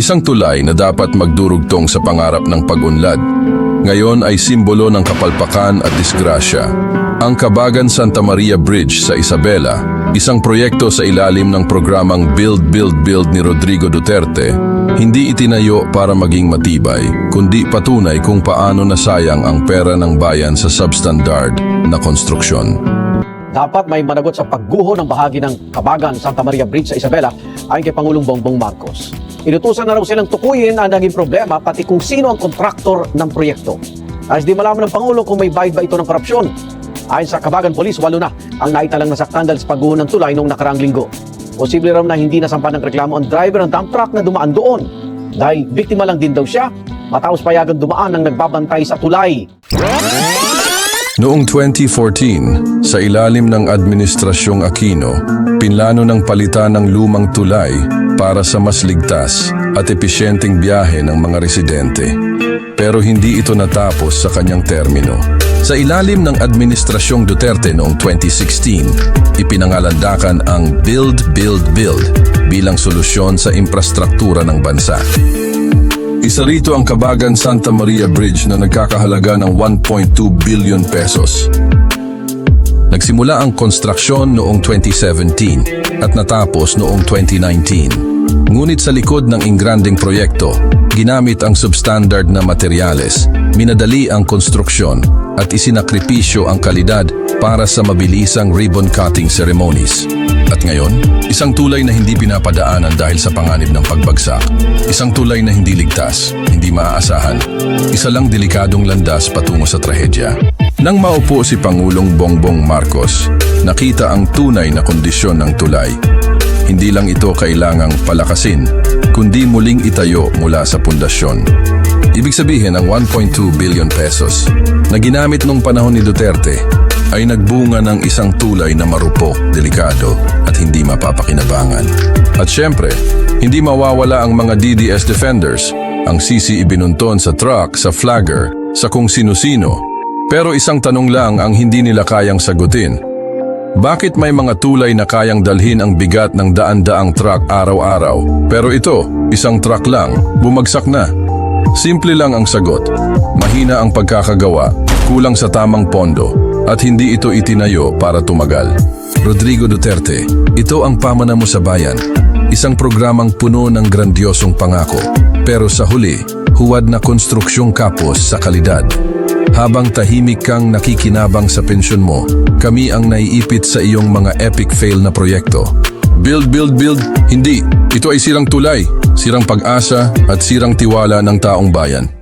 Isang tulay na dapat magdurugtong sa pangarap ng pag-unlad. Ngayon ay simbolo ng kapalpakan at disgrasya. Ang Kabagan Santa Maria Bridge sa Isabela, isang proyekto sa ilalim ng programang Build, Build, Build ni Rodrigo Duterte, hindi itinayo para maging matibay, kundi patunay kung paano nasayang ang pera ng bayan sa substandard na konstruksyon. Dapat may managot sa pagguho ng bahagi ng Kabagan Santa Maria Bridge sa Isabela ayon kay Pangulong Bongbong Marcos. Inutusan na raw silang tukuyin ang naging problema pati kung sino ang kontraktor ng proyekto. Ayos di malaman ng Pangulo kung may bayad ba ito ng korupsyon. Ayon sa Kabagan Police, walo na ang naitalang nasaktan dahil sa pagguho ng tulay noong nakaraang linggo. Posible raw na hindi nasampan ng reklamo ang driver ng dump truck na dumaan doon. Dahil biktima lang din daw siya, matapos payagan dumaan ang nagbabantay sa tulay. Noong 2014, sa ilalim ng Administrasyong Aquino, pinlano ng palitan ng lumang tulay para sa mas ligtas at episyenteng biyahe ng mga residente. Pero hindi ito natapos sa kanyang termino. Sa ilalim ng Administrasyong Duterte noong 2016, ipinangalandakan ang Build, Build, Build bilang solusyon sa infrastruktura ng bansa. Isa rito ang Kabagan Santa Maria Bridge na nagkakahalaga ng 1.2 billion pesos. Nagsimula ang konstruksyon noong 2017 at natapos noong 2019. Ngunit sa likod ng ingranding proyekto, ginamit ang substandard na materyales, minadali ang konstruksyon at isinakripisyo ang kalidad para sa mabilisang ribbon cutting ceremonies. At ngayon, isang tulay na hindi pinapadaanan dahil sa panganib ng pagbagsak. Isang tulay na hindi ligtas, hindi maaasahan. Isa lang delikadong landas patungo sa trahedya. Nang maupo si Pangulong Bongbong Marcos, nakita ang tunay na kondisyon ng tulay. Hindi lang ito kailangang palakasin, kundi muling itayo mula sa pundasyon. Ibig sabihin ang 1.2 billion pesos na ginamit nung panahon ni Duterte ay nagbunga ng isang tulay na marupok, delikado at hindi mapapakinabangan. At syempre, hindi mawawala ang mga DDS defenders, ang sisi ibinunton sa truck, sa flagger, sa kung sino-sino. Pero isang tanong lang ang hindi nila kayang sagutin. Bakit may mga tulay na kayang dalhin ang bigat ng daan-daang truck araw-araw, pero ito, isang truck lang, bumagsak na? Simple lang ang sagot. Mahina ang pagkakagawa, kulang sa tamang pondo, at hindi ito itinayo para tumagal. Rodrigo Duterte, ito ang pamana mo sa bayan. Isang programang puno ng grandiosong pangako. Pero sa huli, huwad na konstruksyong kapos sa kalidad. Habang tahimik kang nakikinabang sa pensyon mo, kami ang naiipit sa iyong mga epic fail na proyekto. Build, build, build. Hindi. Ito ay sirang tulay, sirang pag-asa at sirang tiwala ng taong bayan.